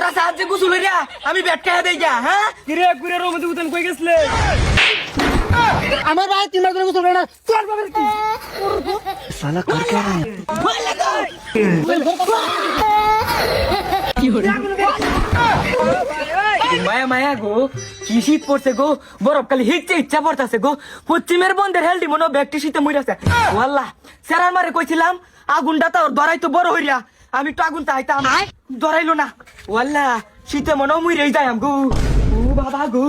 তোরা সাহায্য গুছুল রে আমি ব্যাট খেয়ে দেই যা হ্যাঁ? কিরে কই গেছলে? আমার ভাই তিন না কি? সালা কর কে? রে কি মায়া মায়া গো কি শীত পড়ছে গো? বরফ কালি হিচ্ছে ইচ্ছা পড়তেছে গো। পশ্চিমের বন্ধের হেলদি মনে ব্যাগটি শীতে মরিয়াছে ওয়াল্লাহ স্যার মারে কইছিলাম আগুনটা তোর ধরাই তো বড় হইয়া আমি একটু আগুন চাইতাম ধরাইলো না। ওয়াল্লাহ শীতে মনে মুই মুইরেই যাই গো ও বাবা গো।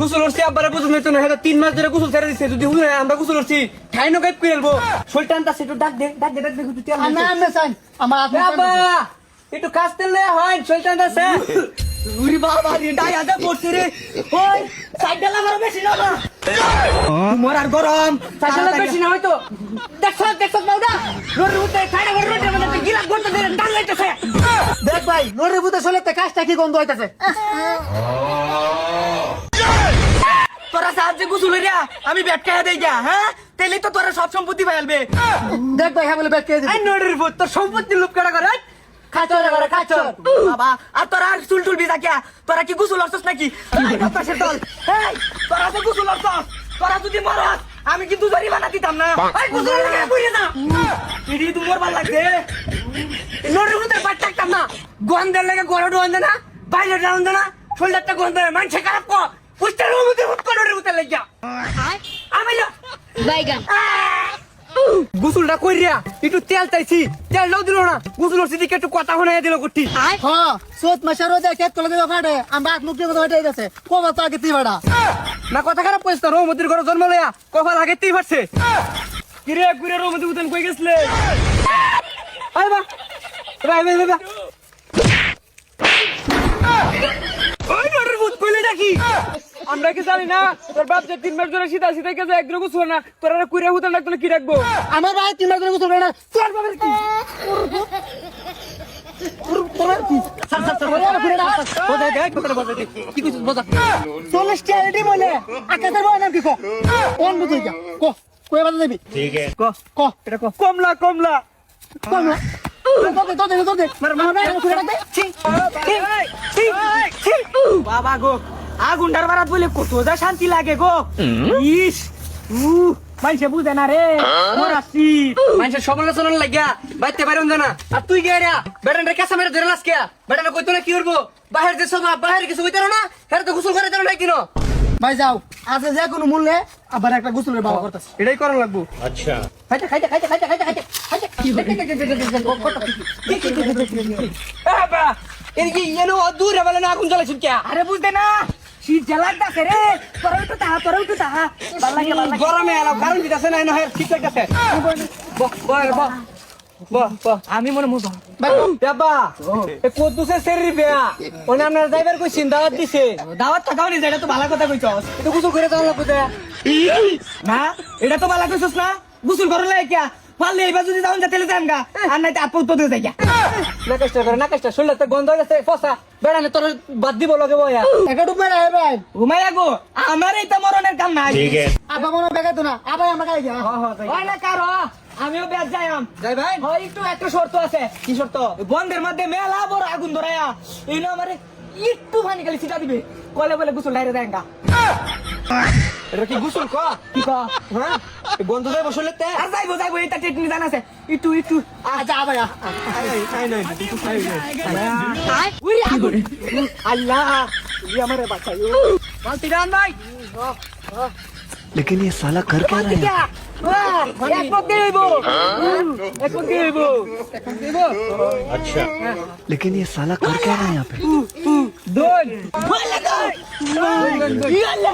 গোসল করছি আব্বারে না তিন মাস ধরে গোসল ছেড়ে দিছে। যদি হুনে আমরা গোসল করছি ঠাই নো গাইব করে এলবো শরীরটা আনতাছে একটু ডাক দে ডাক দে ডাক দে দে। আমি আমি চাই আমার এ আব্বা একটু কাজ তেলে হয় শৈতান আছে উরি বাবা রে ডাইয়া দে পড়ছে রে ওই সাইড ডালা মারো বেশি না না মরার গরম। সাইকেল বেশি না হয়তো। দেখছ দেখছ বাউডা উঠে রোডের মধ্যে ঘণ্টা ধরে ডাল লাইতেছে দেখ ভাই নোরে বুতে চলে তে কাজটা কি গন্ধ হইতাছে? তোরা সাহায্যে গুসুল হইরা আমি ব্যাট খাইয়া দেই যা হ্যাঁ? তেলে তো তোরা সব সম্পত্তি পাইলবে দেখ ভাই হ্যাঁ বলে দিবি। আই নোডের ভূত তোর সম্পত্তি লুপ কাটা করে? খাচর করে খাচর বাবা আর তোরা আর চুল টুল বিজা কিয়া তোরা কি গুসুল হরছস নাকি? এই বাতাসের দল। এই তোরা যে গুসুল হরছস তোরা যদি মরস আমি কিন্তু জরিমানা দিতাম না। এই গুসুল লাগে বুঝে না? ইডি তুমি মরবার লাগছে। নোডের ভূতে বাট থাকতাম না গন্ধের লাগে গড় গন্ধে না বাইরে ডাউন না শোল্ডারটা গন্ধে মানুষে খারাপ কো পুষ্টার মধ্যে ভূত করে ভূতে লাগিয়া। আমি বাইগান। গুসুলটা কইরিয়া একটু তেল চাইছি। তেল নাও দিল না। গুসুল করছি দিকে একটু কথা শোনাই দিল কুটি হ্যাঁ সোত মাসের রোদে কেট করে দেবা ফাটে আমার হাত মুখ দিয়ে কথা হইতে গেছে কোমা তো আগে তুই বাড়া না কথা খারাপ কইছ তো রহমতির ঘরে জন্ম লইয়া কফা লাগেতেই পারছে কিরে কুরে রহমতি উতন কই গেছলে? আয় বা। ভাই ভাই ভাই ওই নরের ভূত কইলে নাকি? আমরা কি জানি না? তোর বাপ যে তিন মাস ধরে শীতা শীতা গেছে একদিন গুছো না তোর আর হুতন ডাকলে কি রাখব? আমার ভাই তিন মাস ধরে গোসল করে না তোর বাবার কি? কি? কি কো? কো। ক। কো ক কমলা কমলা। ছি। বাবা গো। আগুনটার বারাত বলে কত যা শান্তি লাগে গো ইস উ মাইসে বুঝে না রে মরাছি মানুষের সমালোচনা লাগিয়া বাইতে পারেন না আর তুই গে রে বেটানটা কেসা মেরে ধরে লাস কে বেটানা কইতো না কি করব বাহির যে সব বাহির কিছু কইতো না হের তো গোসল করে দেন না কিনো ভাই যাও আজ যে কোনো মূল্যে আবার একটা গোসলের বাবা করতেছে এটাই করা লাগবো খাইতে খাইতে খাইতে খাইতে খাইতে খাইতে খাইতে কি বাবা এর কি ইয়েনো দূরে বলে না আগুন জ্বালাইছুন কে আরে বুঝতে না শীত জ্বালাইতাছে রে তোরা একটু তাহা তোরা একটু তাহা। ভালো লাগে ভালো লাগে। গরমে এলাম কারণ দিতেছে না এনো ঠিক লাগতেছে বহ বহ বহ বহ বহ আমি মনে বাবা এ কদ্দুসে সেরি বেয়া? ওনে আপনার ড্রাইভার কইছিন দাওয়াত দিছে। দাওয়াত থাকাও নি এটা তো ভালো কথা কইছস তো গোসল করে যাওয়া লাগবে না এটা তো ভালো কইছস না? গুসুল করলে কিয়া পারলে এইবার যদি যাওন যা তেলে যাম গা আর নাই আপু তো দিয়ে যাই না কষ্ট করে না কষ্ট। শুনলে তো গন্ধ হয়ে গেছে ফসা। বেড়ানে তোর বাদ দিব লগে বয়া। ডুব ভাই। গো আমার এইটা মরণের কাম নাই। মনে না। আমার যা হয় না কারও। আমিও বেশ যাইম যাই ভাই। হয় একটু একটা শর্ত আছে। কি শর্ত? বন্ধের মধ্যে মেলা বড় আগুন ধরায়া। এই না আমারে একটু পানি খালি ছিটা দিবে। কলে বলে গুসল ডাইরে দেঙ্গা এটা কি গোসল ক কি ক হ্যাঁ এ গন্ধ দেয় বসলে তে আর যাইবো যাইবো এটা টেকনিক জানা আছে একটু একটু আচ্ছা আবার আ। উড়ি আগুন আল্লাহ ই আমারে বাঁচাইও মালতি ডান ভাই लेकिन ये साला कर क्या रहा है এক পক দিয়ে হইব এক পক দিয়ে হইব लेकिन ये साला कर क्या रहा है यहाँ पे দোন ইয়াল্লা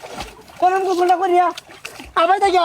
কোন গুলা করিয়া আবার দেখি